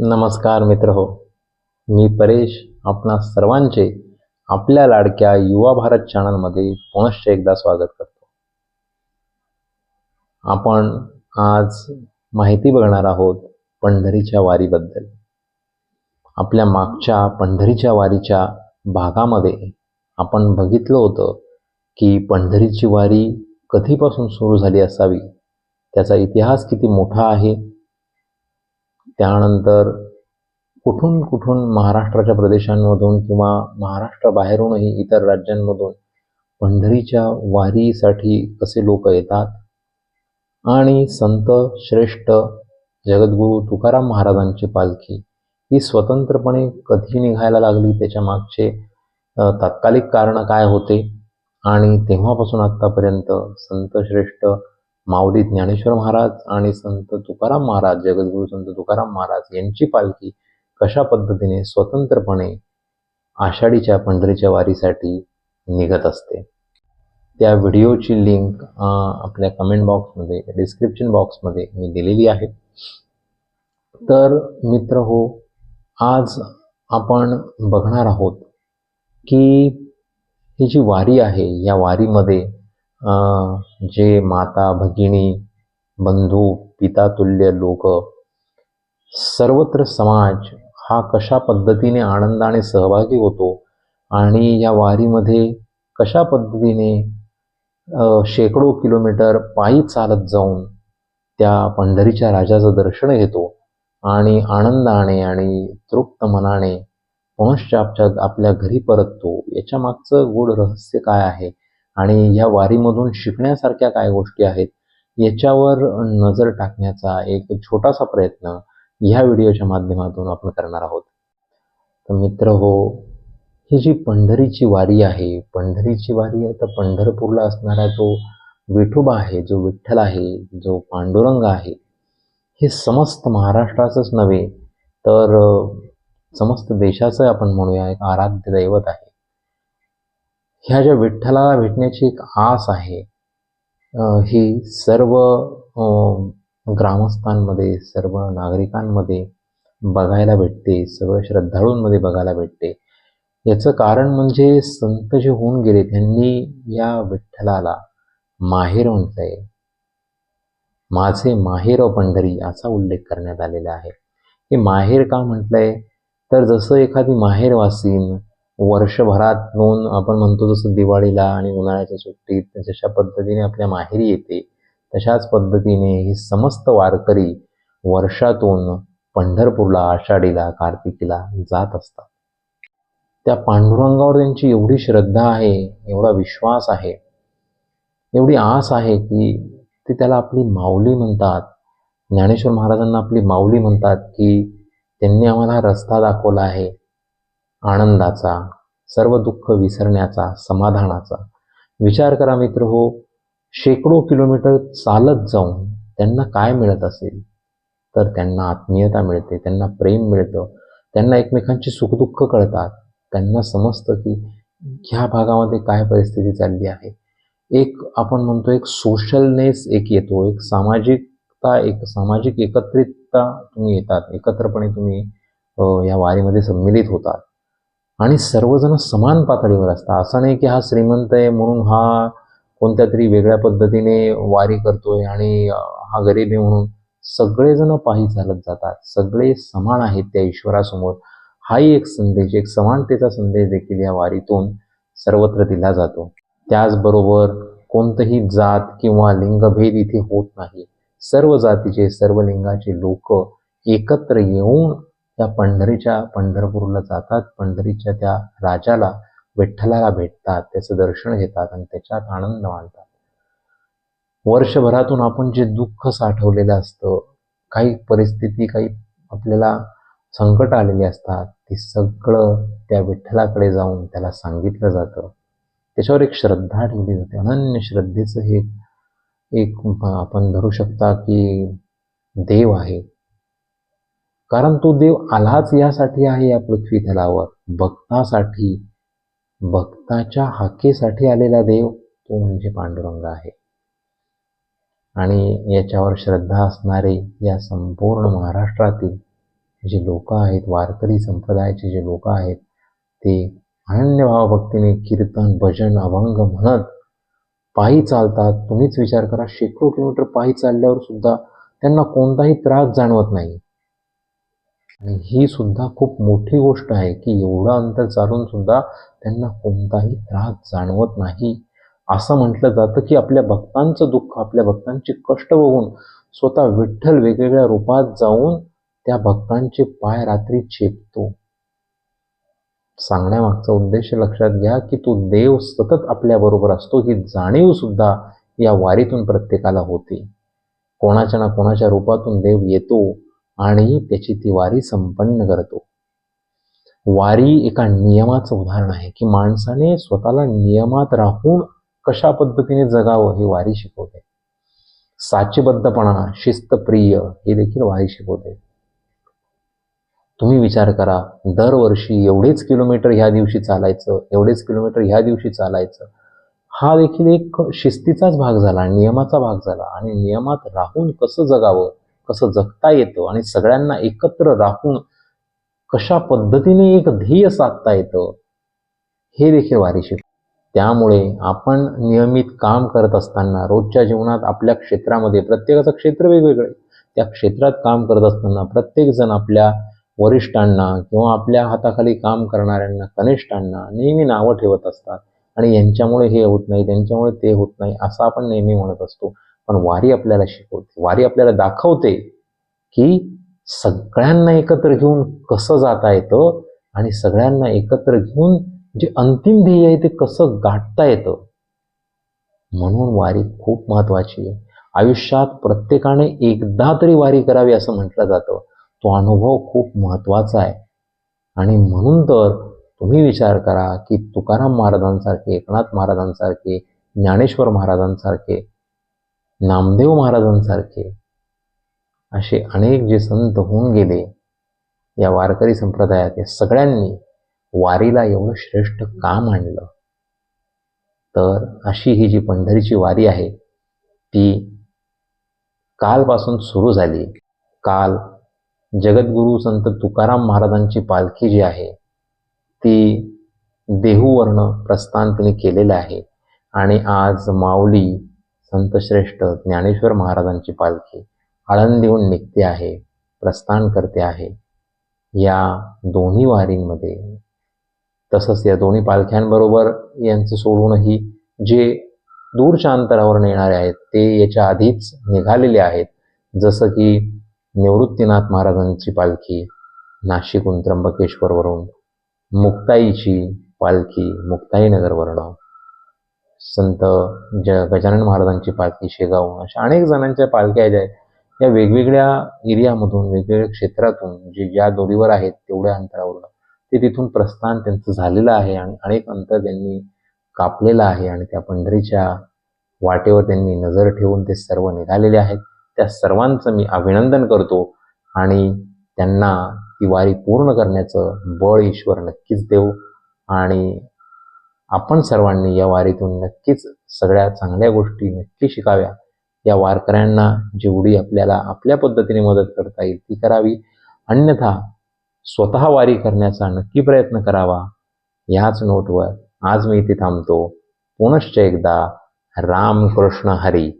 नमस्कार मित्र हो. मी परेश आपणा सर्वांचे आपल्या लाडक्या युवा भारत चॅनलमध्ये पुनश्च एकदा स्वागत करतो. आपण आज माहिती बघणार आहोत पंढरीच्या वारीबद्दल. आपल्या मागच्या पंढरीच्या वारीच्या भागामध्ये आपण बघितलं होतं की पंढरीची वारी कधीपासून सुरू झाली असावी? त्याचा इतिहास किती मोठा आहे? त्यानंतर कुठून कुठून महाराष्ट्राच्या प्रदेशांमधून किंवा महाराष्ट्राबाहेरूनही इतर राज्यांमधून पंढरीच्या वारीसाठी कसे लोक येतात? आणि संत श्रेष्ठ जगद्गुरू तुकाराम महाराजांची पालखी ही स्वतंत्रपणे कधी निघायला लागली? त्याच्या मागचे तात्कालिक कारणं काय होते? आणि तेव्हापासून आत्तापर्यंत संत श्रेष्ठ माऊली ज्ञानेश्वर महाराज आणि संत तुकाराम महाराज जगद्गुरू संत तुकाराम महाराज यांची पालखी कशा पद्धतीने स्वतंत्रपणे आषाढीच्या पंढरीच्या वारीसाठी निघत असते? त्या व्हिडिओची लिंक आपल्या कमेंट बॉक्समध्ये डिस्क्रिप्शन बॉक्समध्ये मी दिलेली आहे. तर मित्र हो आज आपण बघणार आहोत की ही जी वारी आहे या वारीमध्ये जे माता भगिनी बंधू पितातुल्य लोक सर्वत्र समाज हा कशा पद्धतीने आनंदाने सहभागी होतो आणि या वारीमध्ये कशा पद्धतीने शेकडो किलोमीटर पायी चालत जाऊन त्या पंढरीच्या राजाचं दर्शन घेतो आणि आनंदाने आणि तृप्त मनाने पुनश्च आपल्या घरी परततो. याच्या मागचं गूढ रहस्य काय आहे? आणि या वारीमधून शिकण्यासारख्या काय गोष्टी आहेत याच्यावर नजर टाकण्याचा एक छोटासा प्रयत्न ह्या व्हिडिओच्या माध्यमातून आपण करणार आहोत. तर मित्र हो ही जी पंढरीची वारी आहे पंढरीची वारी तर पंढरपूरला असणारा जो विठोबा आहे जो विठ्ठल आहे जो पांडुरंग आहे हे समस्त महाराष्ट्राचंच नव्हे तर समस्त देशाचं आपण म्हणूया एक आराध्य दैवत आहे. ह्या ज्या विठ्ठलाला भेटण्याची एक आस आहे ही सर्व ग्रामस्थांमध्ये सर्व नागरिकांमध्ये बघायला भेटते सर्व श्रद्धाळूंमध्ये बघायला भेटते. याचं कारण म्हणजे संत जे होऊन गेले त्यांनी या विठ्ठलाला माहेर म्हटलंय. माझे माहेर पंढरी असा उल्लेख करण्यात आलेला आहे. हे माहेर का म्हटलंय? तर जसं एखादी माहेरवासीन वर्षभरातून आपण म्हणतो जसं दिवाळीला आणि उन्हाळ्याच्या सुट्टीत जशा पद्धतीने आपल्या माहेरी येते तशाच पद्धतीने ही समस्त वारकरी वर्षातून पंढरपूरला आषाढीला कार्तिकीला जात असतात. त्या पांडुरंगावर त्यांची एवढी श्रद्धा आहे एवढा विश्वास आहे एवढी आस आहे की ते त्याला आपली माऊली म्हणतात. ज्ञानेश्वर महाराजांना आपली माऊली म्हणतात की त्यांनी आम्हाला रस्ता दाखवला आहे. आनंदाचा सर्व दुःख विसरण्याचा समाधानाचा. विचार करा मित्र हो शेकडो किलोमीटर चालत जाऊन त्यांना काय मिळत असेल? तर त्यांना आत्मीयता मिळते त्यांना प्रेम मिळतं त्यांना एकमेकांची सुखदुःख कळतात. त्यांना समजतं की ह्या भागामध्ये काय परिस्थिती चालली आहे. एक आपण म्हणतो एक सोशलनेस एक येतो एक सामाजिकता एक सामाजिक एकत्रितता तुम्ही येतात एकत्रपणे तुम्ही या वारीमध्ये सम्मिलित होतात. आणि सर्वजण समान पातळीवर असतात. असं नाही की हा श्रीमंत आहे म्हणून हा कोणत्या तरी वेगळ्या पद्धतीने वारी करतोय आणि हा गरीब आहे म्हणून सगळेजण पायी चालत जातात. सगळे समान आहेत त्या ईश्वरासमोर. हाही एक संदेश एक समानतेचा संदेश देखील या वारीतून सर्वत्र दिला जातो. त्याचबरोबर कोणतंही जात किंवा लिंगभेद इथे होत नाही. सर्व जातीचे सर्व लिंगाचे लोक एकत्र येऊन त्या पंढरीच्या पंढरपूरला जातात पंढरीच्या त्या राजाला विठ्ठलाला भेटतात त्याचं दर्शन घेतात आणि त्याच्यात आनंद मानतात. वर्षभरातून आपण जे दुःख साठवलेलं असतं काही परिस्थिती काही आपल्याला संकट आलेली असतात ते सगळं त्या विठ्ठलाकडे जाऊन त्याला सांगितलं जातं. त्याच्यावर एक श्रद्धा ठेवली जाते. अनन्य श्रद्धेचं हे एक आपण धरू शकता की देव आहे. कारण तो देव आलाच यासाठी आहे या पृथ्वी तलावर. भक्तासाठी भक्ताच्या हाकेसाठी आलेला देव तो म्हणजे पांडुरंग आहे. आणि याच्यावर श्रद्धा असणारे या संपूर्ण महाराष्ट्रातील जे लोक आहेत वारकरी संप्रदायाचे जे लोक आहेत ते अनन्य भावभक्तीने कीर्तन भजन अभंग म्हणत पायी चालतात. तुम्हीच विचार करा शेकडो किलोमीटर पायी चालल्यावर सुद्धा त्यांना कोणताही त्रास जाणवत नाही. आणि ही सुद्धा खूप मोठी गोष्ट आहे की एवढं अंतर चालून सुद्धा त्यांना कोणताही त्रास जाणवत नाही. असं म्हटलं जातं की आपल्या भक्तांचं दुःख आपल्या भक्तांचे कष्ट बघून स्वतः विठ्ठल वेगवेगळ्या रूपात जाऊन त्या भक्तांचे पाय रात्री चेपतो. सांगण्यामागचा उद्देश लक्षात घ्या की तो देव सतत आपल्याबरोबर असतो ही जाणीव सुद्धा या वारीतून प्रत्येकाला होते. कोणाच्या ना कोणाच्या रूपातून देव येतो. आणि त्याची ती वारी संपन्न करतो. वारी एका नियमाचं उदाहरण आहे की माणसाने स्वतःला नियमात राहून कशा पद्धतीने जगावं हे वारी शिकवते. साचेबद्धपणा शिस्तप्रिय हे देखील वारी शिकवते. तुम्ही विचार करा दरवर्षी एवढेच किलोमीटर ह्या दिवशी चालायचं एवढेच किलोमीटर ह्या दिवशी चालायचं हा देखील एक शिस्तीचाच भाग झाला नियमाचा भाग झाला आणि नियमात राहून कसं जगावं कसं जगता येतं आणि सगळ्यांना एकत्र राहून कशा पद्धतीने एक ध्येय साधता येतं हे देखील वारी शिक त्यामुळे आपण नियमित काम करत असताना रोजच्या जीवनात आपल्या क्षेत्रामध्ये प्रत्येकाचं क्षेत्र वेगवेगळे. त्या क्षेत्रात काम करत असताना प्रत्येकजण आपल्या वरिष्ठांना किंवा आपल्या हाताखाली काम करणाऱ्यांना कनिष्ठांना नेहमी नावं ठेवत असतात. आणि यांच्यामुळे हे होत नाही त्यांच्यामुळे ते होत नाही असं आपण नेहमी म्हणत असतो. पण वारी आपल्याला शिकवते. वारी आपल्याला दाखवते की सगळ्यांना एकत्र घेऊन कसं जाता येतं आणि सगळ्यांना एकत्र घेऊन जे अंतिम ध्येय आहे ते कसं गाठता येतं. म्हणून वारी खूप महत्वाची आहे. आयुष्यात प्रत्येकाने एकदा तरी वारी करावी असं म्हटलं जातं. तो अनुभव खूप महत्त्वाचा आहे. आणि म्हणून तर तुम्ही विचार करा की तुकाराम महाराजांसारखे एकनाथ महाराजांसारखे ज्ञानेश्वर महाराजांसारखे नामदेव महाराजांसारखे असे अनेक जे संत होऊन गेले या वारकरी संप्रदायात या सगळ्यांनी वारीला एवढं श्रेष्ठ काम आणलं. तर अशी ही जी पंढरीची वारी आहे ती कालपासून सुरू झाली. काल जगद्गुरू संत तुकाराम महाराजांची पालखी जी आहे ती देहूवर्ण प्रस्थान तिने केलेलं आहे. आणि आज माऊली संतश्रेष्ठ ज्ञानेश्वर महाराजांची पालखी आळंदीहून निघते आहे प्रस्थान करते आहे. या दोन्ही वारींमध्ये तसंच या दोन्ही पालख्यांबरोबर यांचं सोडूनही जे दूरच्या अंतरावर येणारे आहेत ते याच्या आधीच निघालेले आहेत. जसं की निवृत्तीनाथ महाराजांची पालखी नाशिकहून त्र्यंबकेश्वरवरून मुक्ताईची पालखी मुक्ताईनगरवरून. संत ज गजानन महाराजांची पालखी शेगाव अशा अनेक जणांच्या पालख्या ज्या आहेत या वेगवेगळ्या एरियामधून वेगवेगळ्या क्षेत्रातून जे ज्या दोरीवर आहेत तेवढ्या अंतरावर ते तिथून प्रस्थान त्यांचं झालेलं आहे आणि अनेक अंतर त्यांनी कापलेलं आहे आणि त्या पंढरीच्या वाटेवर त्यांनी नजर ठेवून ते सर्व निघालेले आहेत. त्या सर्वांचं मी अभिनंदन करतो आणि त्यांना ती वारी पूर्ण करण्याचं बळ ईश्वर नक्कीच देऊ आणि आपण सर्वांनी या वारीतून नक्कीच सगळ्या चांगल्या गोष्टी नक्की शिकाव्या. या वारकऱ्यांना जेवढी आपल्याला आपल्या पद्धतीने मदत करता येईल ती करावी. अन्यथा स्वतः वारी करण्याचा नक्की प्रयत्न करावा. ह्याच नोटवर आज मी इथे थांबतो. पुनश्च एकदा राम कृष्ण हरी.